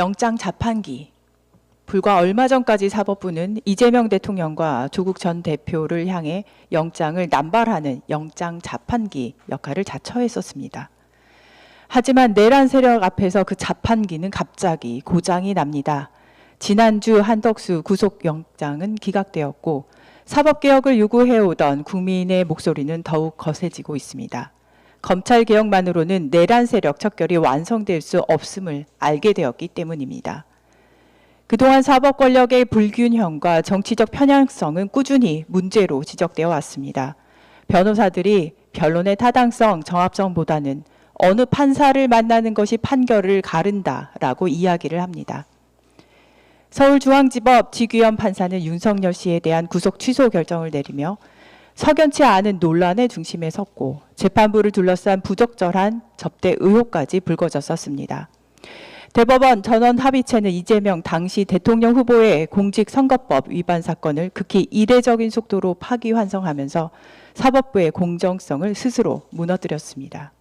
영장 자판기. 불과 얼마 전까지 사법부는 이재명 대통령과 조국 전 대표를 향해 영장을 남발하는 영장 자판기 역할을 자처했었습니다. 하지만 내란 세력 앞에서 그 자판기는 갑자기 고장이 납니다. 지난주 한덕수 구속영장은 기각되었고 사법개혁을 요구해오던 국민의 목소리는 더욱 거세지고 있습니다. 검찰 개혁만으로는 내란 세력 척결이 완성될 수 없음을 알게 되었기 때문입니다. 그동안 사법 권력의 불균형과 정치적 편향성은 꾸준히 문제로 지적되어 왔습니다. 변호사들이 변론의 타당성, 정합성보다는 어느 판사를 만나는 것이 판결을 가른다라고 이야기를 합니다. 서울중앙지법 지규현 판사는 윤석열 씨에 대한 구속 취소 결정을 내리며 석연치 않은 논란의 중심에 섰고 재판부를 둘러싼 부적절한 접대 의혹까지 불거졌었습니다. 대법원 전원 합의체는 이재명 당시 대통령 후보의 공직선거법 위반 사건을 극히 이례적인 속도로 파기환송하면서 사법부의 공정성을 스스로 무너뜨렸습니다.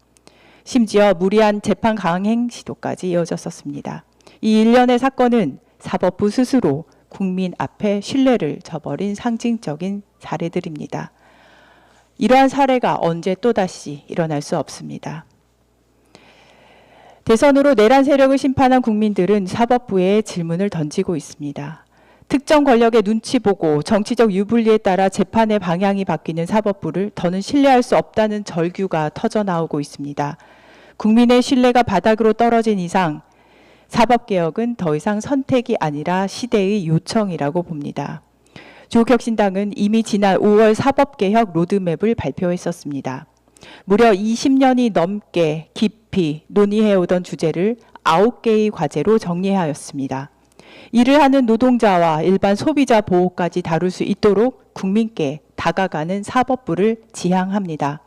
심지어 무리한 재판 강행 시도까지 이어졌었습니다. 이 일련의 사건은 사법부 스스로 국민 앞에 신뢰를 저버린 상징적인 사례들입니다. 이러한 사례가 언제 또다시 일어날 수 없습니다. 대선으로 내란 세력을 심판한 국민들은 사법부에 질문을 던지고 있습니다. 특정 권력의 눈치 보고 정치적 유불리에 따라 재판의 방향이 바뀌는 사법부를 더는 신뢰할 수 없다는 절규가 터져 나오고 있습니다. 국민의 신뢰가 바닥으로 떨어진 이상 사법개혁은 더 이상 선택이 아니라 시대의 요청이라고 봅니다. 조국혁신당은 이미 지난 5월 사법개혁 로드맵을 발표했었습니다. 무려 20년이 넘게 깊이 논의해오던 주제를 9개의 과제로 정리하였습니다. 일을 하는 노동자와 일반 소비자 보호까지 다룰 수 있도록 국민께 다가가는 사법부를 지향합니다.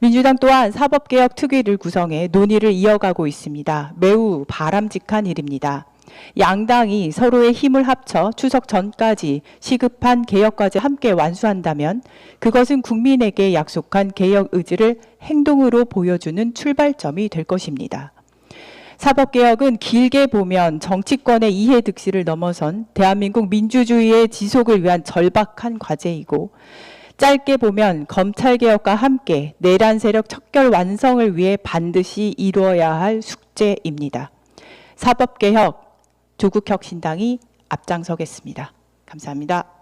민주당 또한 사법개혁 특위를 구성해 논의를 이어가고 있습니다. 매우 바람직한 일입니다. 양당이 서로의 힘을 합쳐 추석 전까지 시급한 개혁까지 함께 완수한다면 그것은 국민에게 약속한 개혁 의지를 행동으로 보여주는 출발점이 될 것입니다. 사법개혁은 길게 보면 정치권의 이해 득실을 넘어선 대한민국 민주주의의 지속을 위한 절박한 과제이고 짧게 보면 검찰개혁과 함께 내란 세력 척결 완성을 위해 반드시 이루어야 할 숙제입니다. 사법개혁 조국혁 신당이 앞장서겠습니다. 감사합니다.